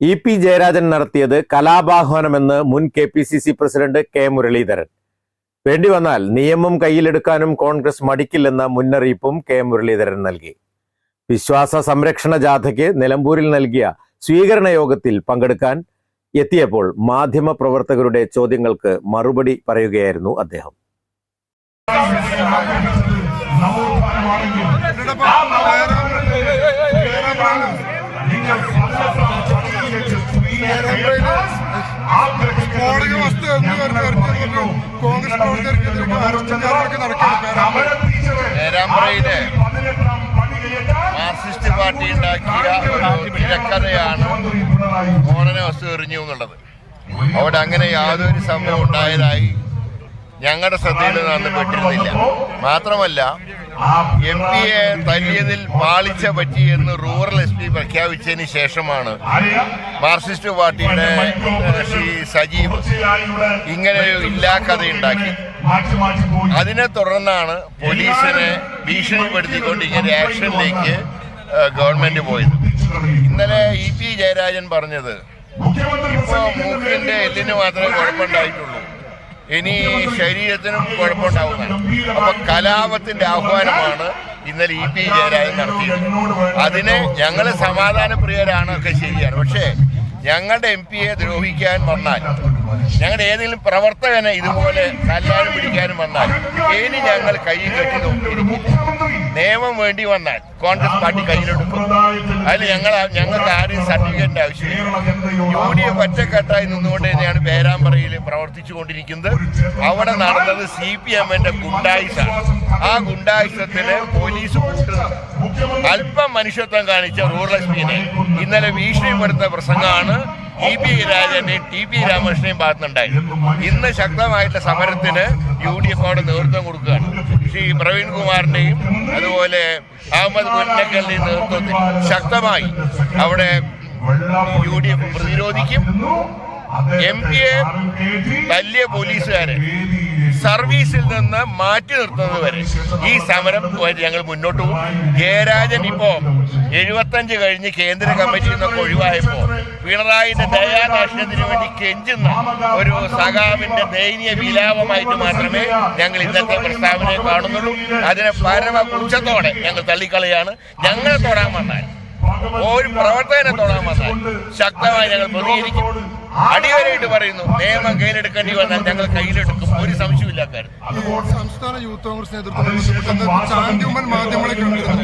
E P Jayarajan നടത്തിയത് കലാപാഹ്വാനമെന്ന് മുൻ K P C C president K Muraleedharan. വേണ്ടി വന്നാൽ നിയമം കയ്യിലെടുക്കാനും കോൺഗ്രസ് മടിക്കില്ലെന്ന മുന്നറിയിപ്പും കെ മുരളീധരൻ നൽകി. വിശ്വാസ സംരക്ഷണ ജാഥയ്ക്ക് നിലമ്പൂരിൽ നൽകിയ സ്വീകരണ യോഗത്തിൽ പങ്കെടുക്കാൻ എത്തിയപ്പോൾ മാധ്യമ പ്രവർത്തകരുടെ ചോദ്യങ്ങൾക്ക് മറുപടി പറയുകയായിരുന്നു അദ്ദേഹം. സ്ഫോടക വസ്തു എന്ന് പറഞ്ഞു കോൺഗ്രസ് പ്രവർത്തകർക്കെതിരെ അറസ്റ്റുകാരൊക്കെ നടക്കുകയാണ് മാർക്സിസ്റ്റ് പാർട്ടി ഉണ്ടാക്കിയ ഒരു തിരക്കഥയാണ് മോഹനനെ വസ്തു എറിഞ്ഞു എന്നുള്ളത്. അവിടെ അങ്ങനെ യാതൊരു സംഭവം ഉണ്ടായതായി ഞങ്ങളുടെ ശ്രദ്ധയിൽ നിന്ന് പെട്ടിരുന്നില്ല. മാത്രമല്ല എം പിയെ തല്ലിയതിൽ പാളിച്ച പറ്റി എന്ന് റൂറൽ എസ് പി പ്രഖ്യാപിച്ചതിന് ശേഷമാണ് മാർക്സിസ്റ്റ് പാർട്ടിയുടെ ശ്രീ സജീവ് ഇങ്ങനെ ഒരു ഇല്ലാക്കഥ ഉണ്ടാക്കി അതിനെ തുടർന്നാണ് പോലീസിനെ ഭീഷണിപ്പെടുത്തിക്കൊണ്ട് ഇങ്ങനെ ആക്ഷനിലേക്ക് ഗവൺമെന്റ് പോയത്. ഇന്നലെ ഇ പി ജയരാജൻ പറഞ്ഞത് ഇപ്പൊ മൂക്കിന്റെ എല്ലിന് മാത്രമേ കുഴപ്പമുണ്ടായിട്ടുള്ളൂ. ഇനി ശരീരത്തിനും കുഴപ്പമുണ്ടാവുന്നതാണ് അപ്പൊ കലാപത്തിന്റെ ആഹ്വാനമാണ് ഇന്നലെ ഇ പി ജയരാജൻ നടത്തിയത് അതിന് ഞങ്ങൾ സമാധാനപ്രിയരാണ് ഒക്കെ ശരിയാണ്. പക്ഷേ ഞങ്ങളുടെ എം പിയെ ദ്രോഹിക്കാൻ വന്നാൽ ഞങ്ങളുടെ ഏതെങ്കിലും പ്രവർത്തകനെ ഇതുപോലെ കല്ലാൻ പിടിക്കാനും വന്നാൽ ഇനി ഞങ്ങൾ കൈ കെട്ടി നോക്കിയിരിക്കും നിയമം വേണ്ടി വന്നാൽ കോൺഗ്രസ് പാർട്ടി കയ്യിലെടുക്കും അതിൽ ഞങ്ങൾ ഞങ്ങൾക്ക് ആരും സർട്ടിഫിക്കറ്റിന്റെ ആവശ്യമില്ല. യു ഡി എഫ് ഒറ്റക്കെട്ടായി നിന്നുകൊണ്ട് തന്നെയാണ് പേരാമ്പ്രയിൽ പ്രവർത്തിച്ചു കൊണ്ടിരിക്കുന്നത് അവിടെ നടന്നത് സി പി എമ്മിന്റെ ഗുണ്ടായുസാണ്. ആ ഗുണ്ടായിസത്തിന് പോലീസ് അല്പം മനുഷ്യത്വം കാണിച്ച റൂറൽ എസ് പിനെ ഇന്നലെ ഭീഷണിപ്പെടുത്ത പ്രസംഗമാണ് ഇ പി രാജന്റെയും ടി പി രാമകൃഷ്ണയും ഭാഗത്തുണ്ടായി ഇന്ന് ശക്തമായിട്ട് സമരത്തിന് യു ഡി എഫ് അവിടെ നേതൃത്വം കൊടുക്കുകയാണ്. ശ്രീ പ്രവീൺ കുമാറിന്റെയും അതുപോലെ അഹമ്മദ് മുന്നക്കലിന്റെയും നേതൃത്വത്തിൽ ശക്തമായി അവിടെ യു ഡി എഫ് പ്രതിരോധിക്കും എം പിയെ വലിയ പോലീസുകാരെ സർവീസിൽ നിന്ന് മാറ്റി നിർത്തുന്നത് വരെ ഈ സമരം ഞങ്ങൾ മുന്നോട്ട് പോകും. ജയരാജൻ ഇപ്പോ എഴുപത്തഞ്ച് കഴിഞ്ഞ് കേന്ദ്ര കമ്മിറ്റിയിൽ നിന്നൊക്കെ ഒഴിവായപ്പോ പിണറായിന്റെ ദയാദാക്ഷ്യത്തിന് വേണ്ടി കെഞ്ചുന്ന ഒരു സഖാവിന്റെ ദയനീയ വിലാപമായിട്ട് മാത്രമേ ഞങ്ങൾ ഇന്നത്തെ പ്രസ്താവനയെ കാണുന്നുള്ളൂ. അതിനെ പരമ പുച്ഛത്തോടെ ഞങ്ങൾ തള്ളിക്കളയാണ്. ഞങ്ങൾ തൊടാൻ വന്നാൽ ഒരു പ്രവർത്തകനെ തൊടാൻ വന്നാൽ ശക്തമായി ഞങ്ങൾ പ്രതികരിക്കും. അടിവരയിട്ട് പറയുന്നു നിയമം കയ്യിലെടുക്കേണ്ടി വന്നാൽ ഞങ്ങൾ കയ്യിലെടുക്കും. ഒരു സംശയമില്ല കാര്യം. സംസ്ഥാന യൂത്ത് കോൺഗ്രസ് നേതൃത്വം ചാന്തിയുമ്മൻ മാധ്യമങ്ങളെ കണ്ടിരുന്നു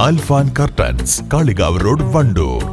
Alfan curtains Kalikavu road Wandoor.